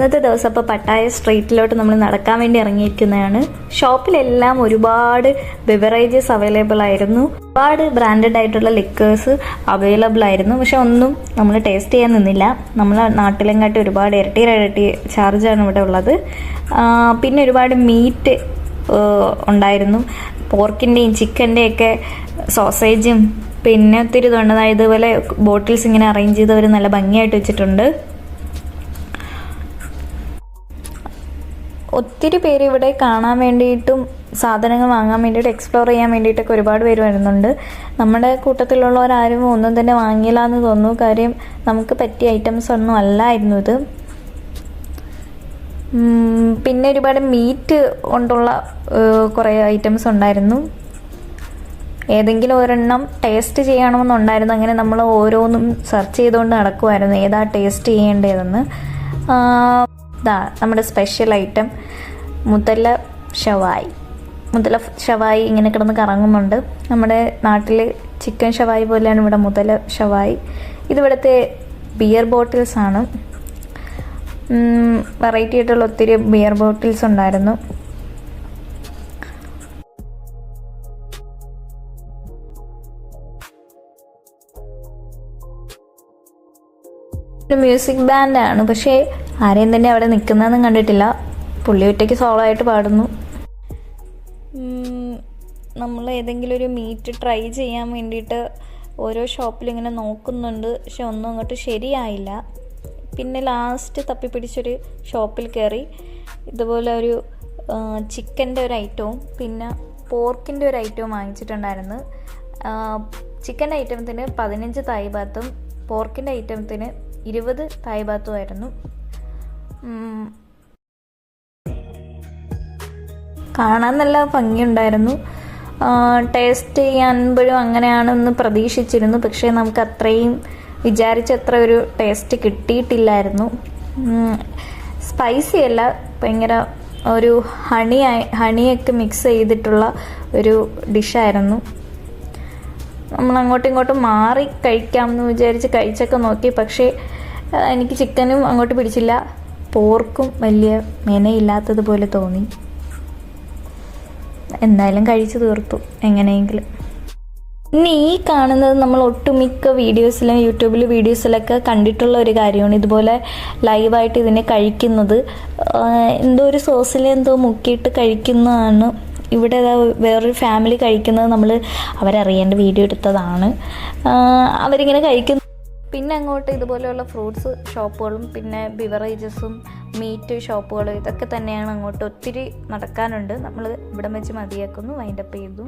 ഇന്നത്തെ ദിവസം ഇപ്പോൾ പട്ടായ സ്ട്രീറ്റിലോട്ട് നമ്മൾ നടക്കാൻ വേണ്ടി ഇറങ്ങിയിരിക്കുന്നതാണ്. ഷോപ്പിലെല്ലാം ഒരുപാട് ബിവറേജസ് അവൈലബിൾ ആയിരുന്നു. ഒരുപാട് ബ്രാൻഡഡ് ആയിട്ടുള്ള ലിക്കേഴ്സ് അവൈലബിൾ ആയിരുന്നു. പക്ഷെ ഒന്നും നമ്മൾ ടേസ്റ്റ് ചെയ്യാൻ നിന്നില്ല. നമ്മളെ നാട്ടിലെങ്ങാട്ടി ഒരുപാട് ഇരട്ടി ഇരട്ടി ചാർജാണ് ഇവിടെ ഉള്ളത്. പിന്നെ ഒരുപാട് മീറ്റ് ഉണ്ടായിരുന്നു. പോർക്കിന്റെയും ചിക്കന്റെയൊക്കെ സോസേജും പിന്നെ ഒത്തിരി തൊണ്ടതായതുപോലെ ബോട്ടിൽസ് ഇങ്ങനെ അറേഞ്ച് ചെയ്ത് നല്ല ഭംഗിയായിട്ട് വെച്ചിട്ടുണ്ട്. ഒത്തിരി പേര് ഇവിടെ കാണാൻ വേണ്ടിയിട്ടും സാധനങ്ങൾ വാങ്ങാൻ വേണ്ടിയിട്ട് എക്സ്പ്ലോർ ചെയ്യാൻ വേണ്ടിയിട്ടൊക്കെ ഒരുപാട് പേര് വരുന്നുണ്ട്. നമ്മുടെ കൂട്ടത്തിലുള്ളവരാരും ഒന്നും തന്നെ വാങ്ങിയില്ല എന്ന് തോന്നുന്നു. കാര്യം നമുക്ക് പറ്റിയ ഐറ്റംസ് ഒന്നും അല്ലായിരുന്നു ഇത് പിന്നെ ഒരുപാട് മീറ്റ് കൊണ്ടുള്ള കുറേ ഐറ്റംസ് ഉണ്ടായിരുന്നു. ഏതെങ്കിലും ഒരെണ്ണം ടേസ്റ്റ് ചെയ്യണമെന്നുണ്ടായിരുന്നു. അങ്ങനെ നമ്മൾ ഓരോന്നും സെർച്ച് ചെയ്തുകൊണ്ട് നടക്കുമായിരുന്നു ഏതാ ടേസ്റ്റ് ചെയ്യേണ്ടതെന്ന്. ഇതാ നമ്മുടെ സ്പെഷ്യൽ ഐറ്റം മുതല ഷവായി. മുതല ഷവായി ഇങ്ങനെ കിടന്ന് കറങ്ങുന്നുണ്ട്. നമ്മുടെ നാട്ടിൽ ചിക്കൻ ഷവായി പോലെയാണ് ഇവിടെ മുതല ഷവായി. ഇതിവിടുത്തെ ബിയർ ബോട്ടിൽസ് ആണ്. വെറൈറ്റി ആയിട്ടുള്ള ഒത്തിരി ബിയർ ബോട്ടിൽസ് ഉണ്ടായിരുന്നു. ഒരു മ്യൂസിക് ബാൻഡാണ് പക്ഷേ ആരെയും തന്നെ അവിടെ നിൽക്കുന്നതെന്നും കണ്ടിട്ടില്ല. പുള്ളി ഒറ്റയ്ക്ക് സോളോ ആയിട്ട് പാടുന്നു. നമ്മൾ ഏതെങ്കിലും ഒരു മീറ്റ് ട്രൈ ചെയ്യാൻ വേണ്ടിയിട്ട് ഓരോ ഷോപ്പിൽ ഇങ്ങനെ നോക്കുന്നുണ്ട്. പക്ഷെ ഒന്നും അങ്ങോട്ട് ശരിയായില്ല. പിന്നെ ലാസ്റ്റ് തപ്പിപ്പിടിച്ചൊരു ഷോപ്പിൽ കയറി. ഇതുപോലെ ഒരു ചിക്കന്റെ ഒരു ഐറ്റവും പിന്നെ പോർക്കിന്റെ ഒരു ഐറ്റവും വാങ്ങിച്ചിട്ടുണ്ടായിരുന്നു. ചിക്കൻ ഐറ്റത്തിന് പതിനഞ്ച് തായ് ബാത്തും പോർക്കിന്റെ ഐറ്റത്തിന് ഇരുപത് തായ് കാണാൻ നല്ല ഭംഗിയുണ്ടായിരുന്നു. ടേസ്റ്റ് ചെയ്യാൻപോഴും അങ്ങനെയാണെന്ന് പ്രതീക്ഷിച്ചിരുന്നു. പക്ഷേ നമുക്ക് അത്രയും വിചാരിച്ചത്ര ഒരു ടേസ്റ്റ് കിട്ടിയിട്ടില്ലായിരുന്നു. സ്പൈസി അല്ല ഭയങ്കര ഒരു ഹണി ഹണിയൊക്കെ മിക്സ് ചെയ്തിട്ടുള്ള ഒരു ഡിഷായിരുന്നു നമ്മൾ അങ്ങോട്ടും ഇങ്ങോട്ടും മാറി കഴിക്കാമെന്ന് വിചാരിച്ച് കഴിച്ചൊക്കെ നോക്കി. പക്ഷേ എനിക്ക് ചിക്കനും അങ്ങോട്ട് പിടിച്ചില്ല. പോർക്കും വലിയ മെനയില്ലാത്തതുപോലെ തോന്നി. എന്തായാലും കഴിച്ചു തീർത്തു എങ്ങനെയെങ്കിലും. ഇനി ഈ കാണുന്നത് നമ്മൾ ഒട്ടുമിക്ക വീഡിയോസിലും യൂട്യൂബിൽ വീഡിയോസിലൊക്കെ കണ്ടിട്ടുള്ള ഒരു കാര്യമാണ്. ഇതുപോലെ ലൈവായിട്ട് ഇതിനെ കഴിക്കുന്നത്. എന്തോ ഒരു സോസിൽ എന്തോ മുക്കിയിട്ട് കഴിക്കുന്നതാണ്. ഇവിടെ വേറൊരു ഫാമിലി കഴിക്കുന്നത് നമ്മൾ അവരറിയേണ്ട വീഡിയോ എടുത്തതാണ്. അവരിങ്ങനെ കഴിക്കുന്നു. പിന്നെ അങ്ങോട്ട് ഇതുപോലെയുള്ള ഫ്രൂട്ട്സ് ഷോപ്പുകളും പിന്നെ ബിവറേജസും മീറ്റ് ഷോപ്പുകളും ഇതൊക്കെ തന്നെയാണ് അങ്ങോട്ട് ഒത്തിരി നടക്കാനുണ്ട്. നമ്മൾ ഇവിടം വെച്ച് മതിയാക്കുന്നു വൈൻഡപ്പ് ചെയ്തു.